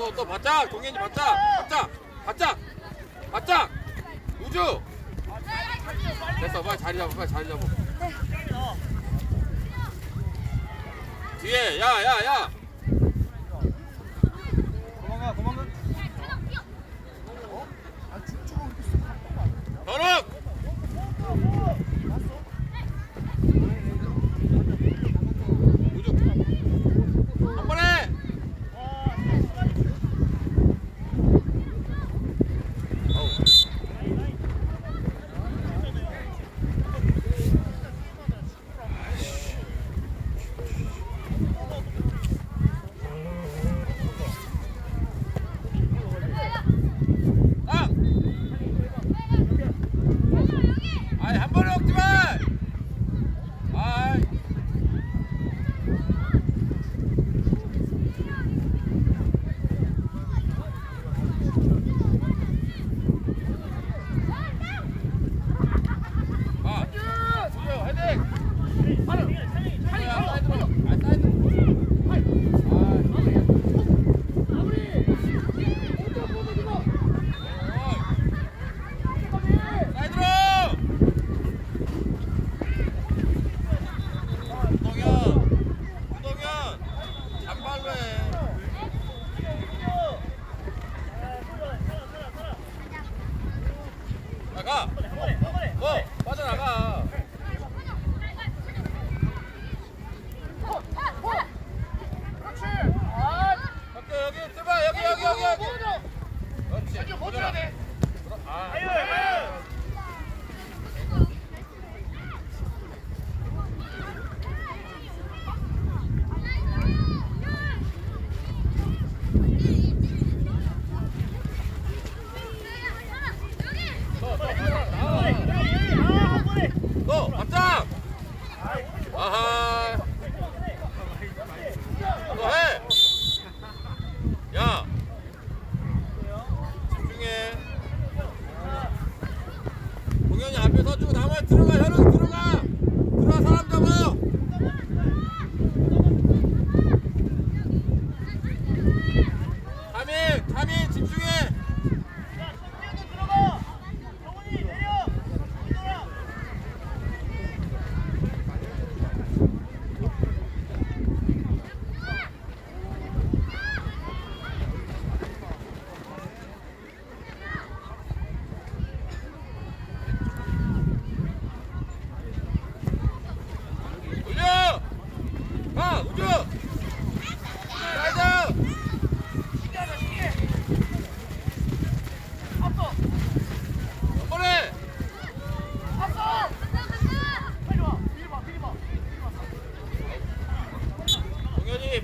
또, 또 바짝! 동현이 바짝! 바짝! 바짝! 바짝! 우주! 됐어, 빨리 자리 잡아, 빨리 자리 잡아. 뒤에, 야, 야, 야! 도망가, 도망가. 어? 아, 더럽!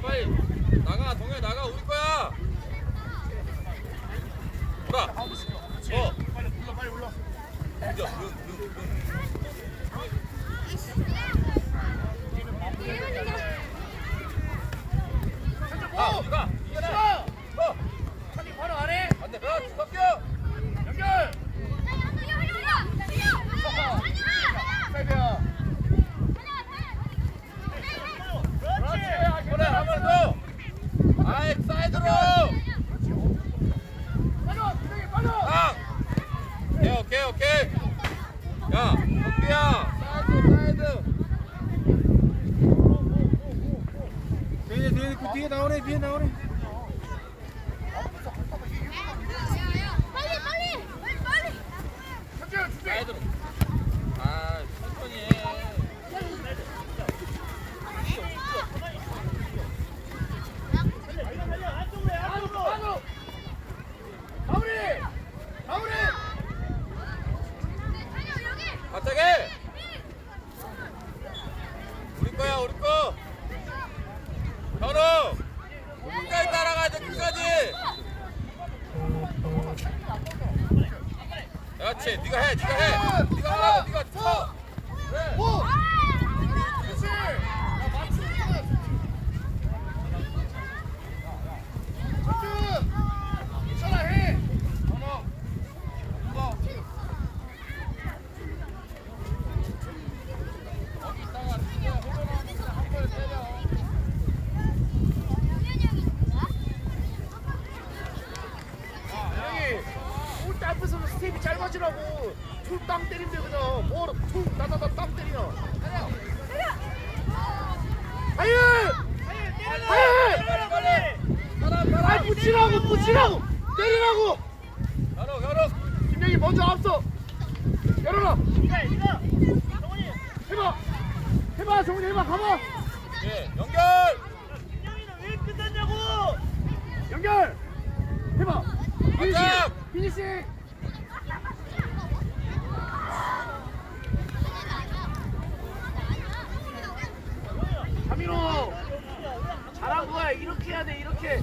빨리 나가 동해 나가. 우리 오케이 오케이 오케이. 야 덕비야. 사이드 사이드 뒤에 뒤에 뒤에 나오네 뒤에 나오네. 그렇지. 네가 해 네가 해. 네가 하라고 네가 쳐. 그래. 그 스텝이 짧아지라고. 툭땅 때리면 되거든 뭐툭 나다다 땅 뭐, 때리면 아니야 아유! 아유! 아유 붙이라고 붙이라고! 때리라고! 열어 열어 김영희 먼저 앞서. 열어라. 해봐. 해봐 정훈이 해봐 가봐. 예 연결! 김영희는 왜 끝났냐고 연결! 해봐 피니싱 피니싱 이렇게 해야 돼 이렇게.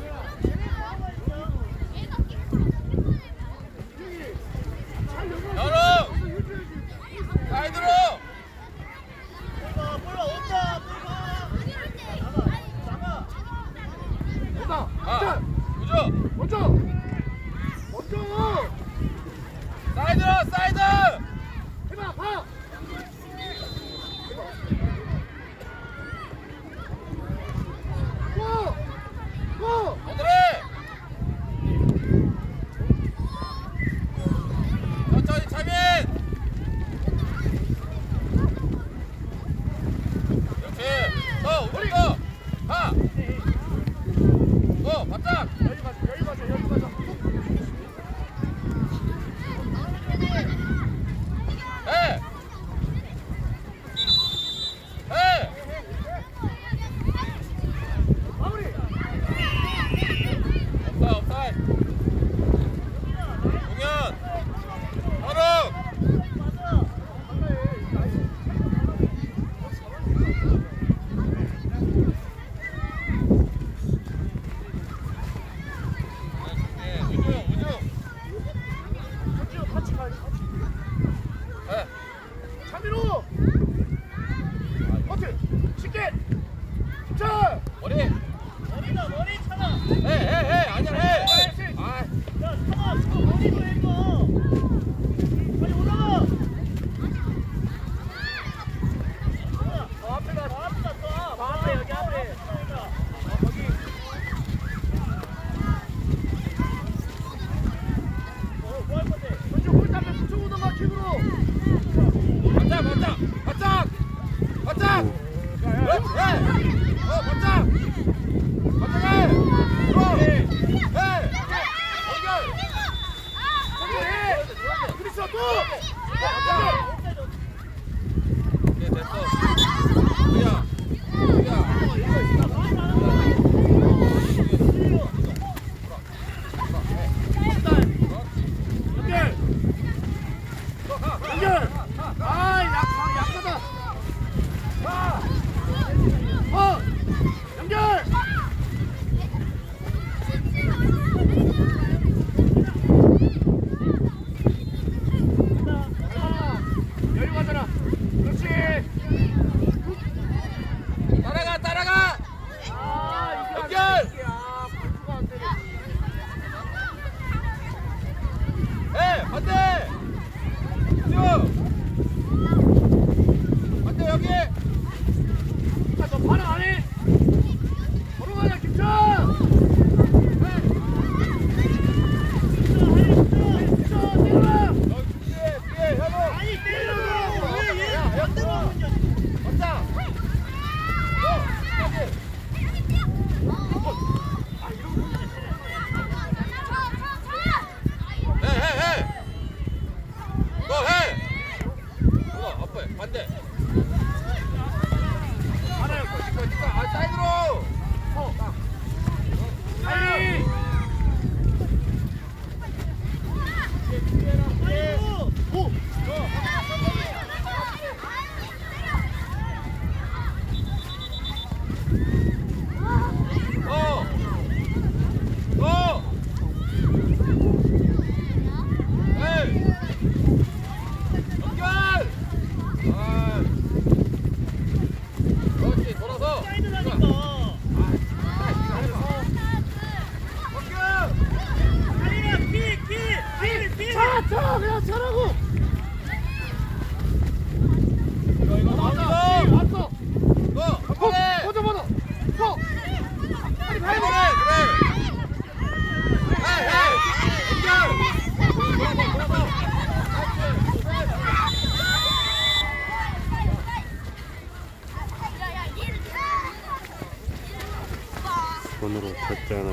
손으로 샀잖아.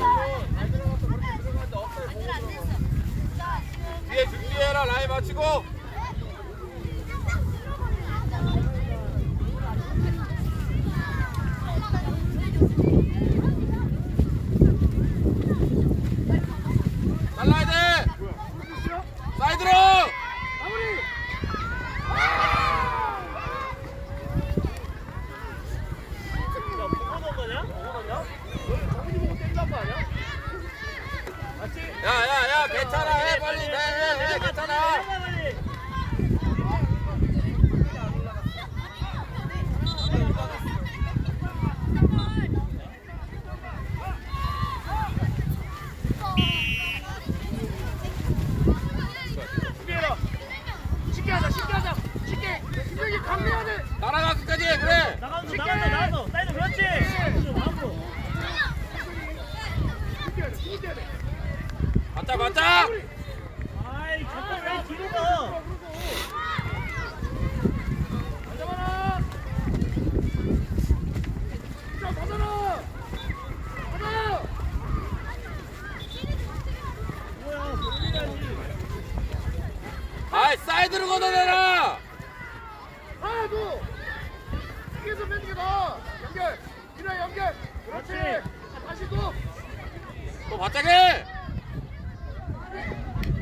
뒤에 준비해라 라인 맞히고. 야야야 괜찮아 해 빨리 해해 해, 괜찮아 준비해라 쉽게 하자 쉽게 하자 쉽게 김명이 강해야 돼 따라가 끝까지 그래 나가서 나가서 나가서 사이드 그렇지 좀 앞으로 쉽게 해야 돼 쉽게 해야 돼 맞자 맞자 아이 잠깐 왜 뒤로 가 가져가라 자 가져라 가자 뭐야 돌리야지 아이 사이드로 걷어내라 하나 더 뒤에서 맨 뒤에 가 연결 이나 연결 그렇지 그렇지. 자, 다시 또 또 바짝해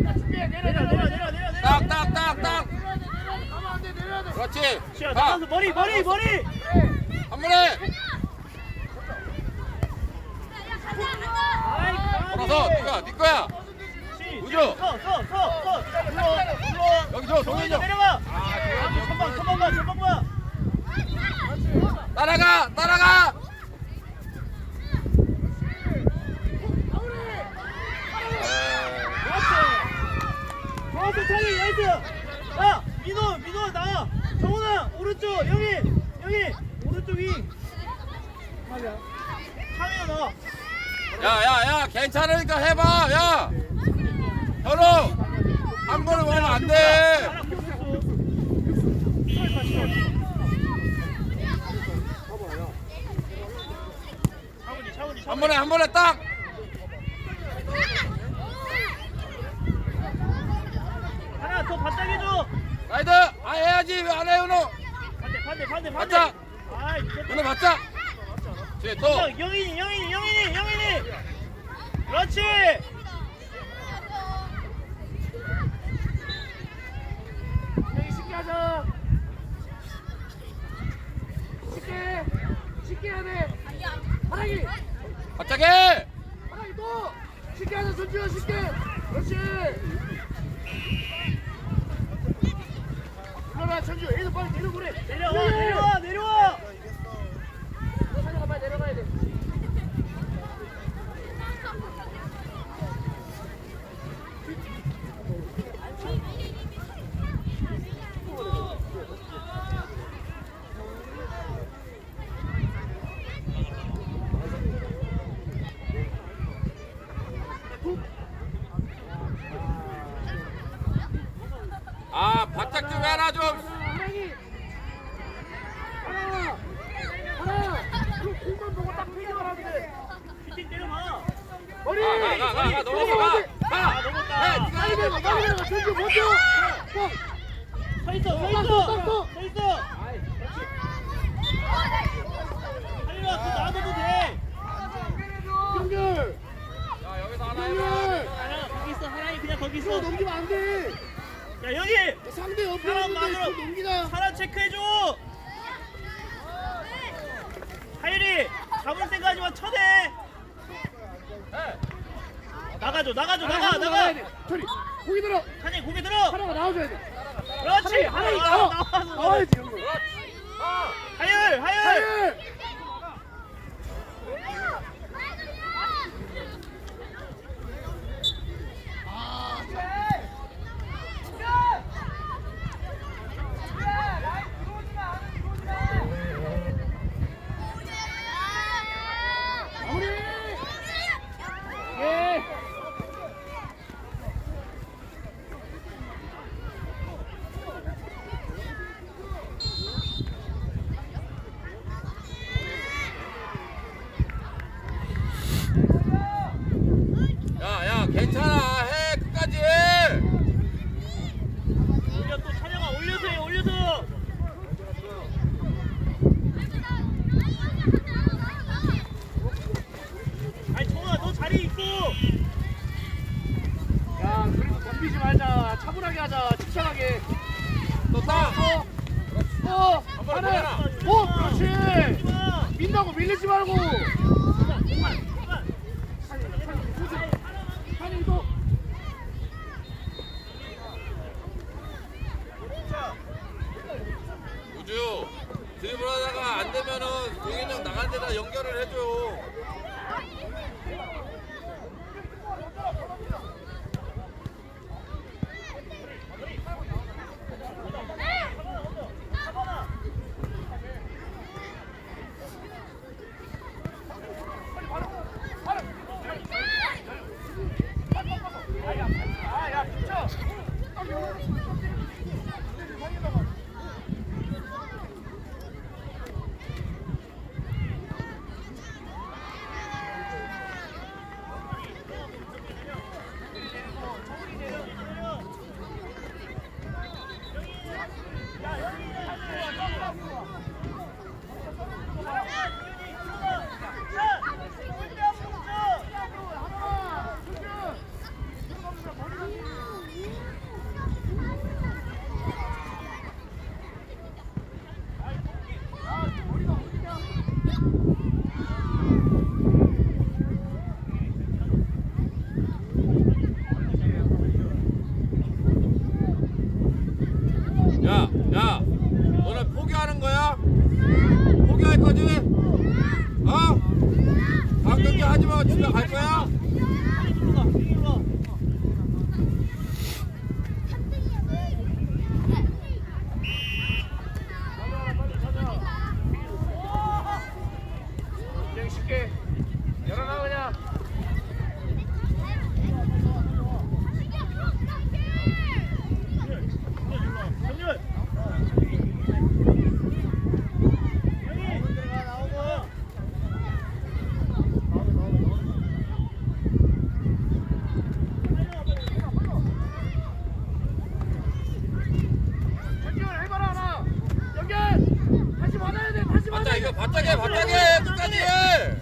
자, 준비해 내려 내려 내려 내려 내려 내려 딱딱딱딱 내려야 돼 내려야 돼 가면 안돼 내려야 돼 그렇지 자 나가서 머리 머리 머리 그래 한 번에 아이 돌아서 니가 니 거야 서서서서 들어 들어 여기 저 동현이 형. 내려가 천방 천방 봐 천방 봐 따라가 따라가. 그렇지 좋았어 차이 나이스. 야 민호 민호 나와. 정훈아 오른쪽 여기 여기. 오른쪽 위 창이야 나와. 야야야 괜찮으니까 해봐 야 현우 한 번에 안돼 kus었어 차훈이 차훈이 한 번에 한 번에 딱! 하나 더 바짝 해줘! 사이드 아 해야지. 왜 안 해 현우 반대 반대 반대 반대. 맞자. 아이 현우 맞자! 뒤에 또! 영- 영인이 영인이 영인이 영인이! 그렇지 여기 쉽게 하자 쉽게 쉽게 해야 돼 하랑이 바짝해 하랑이 또 쉽게 하자 손주야 쉽게 그렇지 일어나 천주 얘도 빨리 내려보래 내려와 내려와 내려와 사녀가 빨리 내려가야 돼 아 바짝 좀 해라 좀 하랑이 하나 하나 그 공만 보고 딱 피기만 하면 돼 슈팅 때려봐 머리 가, 가, 가, 가, 넘어서 가. 가. 아, 넘었다. 해, 니가 빨리 내려가 빨리 내려가 천주 먼저 뻥 서 있어 서딱 있어 서, 딱 서. 서 있어 할리가 또 나와도 돼 연결 야 여기서 하나 해봐 연결 하나 거기 있어 하나이 그냥 거기 이거 있어 넘기면 안 돼 야 여기 상대 옆에 사람 있는데. 좀 넘기나 사람 체크해줘 하율이 잡을 생각하지만 쳐내 나가줘 나가줘 나가 나가 저리 고기 들어. 한이 고개 들어. 하나가 나와줘야 돼. 그렇지. 하나이 나와, 나와. 나와서 나와야지 하율 하율. 하율 마무리 예 어, 어, 하늘, 오, 그렇지. 민다고 밀리지 말고. 한이 도 우주 드리블 하다가 안 되면은 동현이 형 나간 데다 연결을 해줘. 야, 야, 너네 포기하는 거야? 포기할 거지? 어? 다음 경기 하지 말고 집에 갈 거야? 그냥 쉽게 열어놔 그냥. 정렬 들어가 나오고 연결 해봐라 하나. 연결. 다시 받아야 돼. 다시 받아야 바짝에 바짝에 끝까지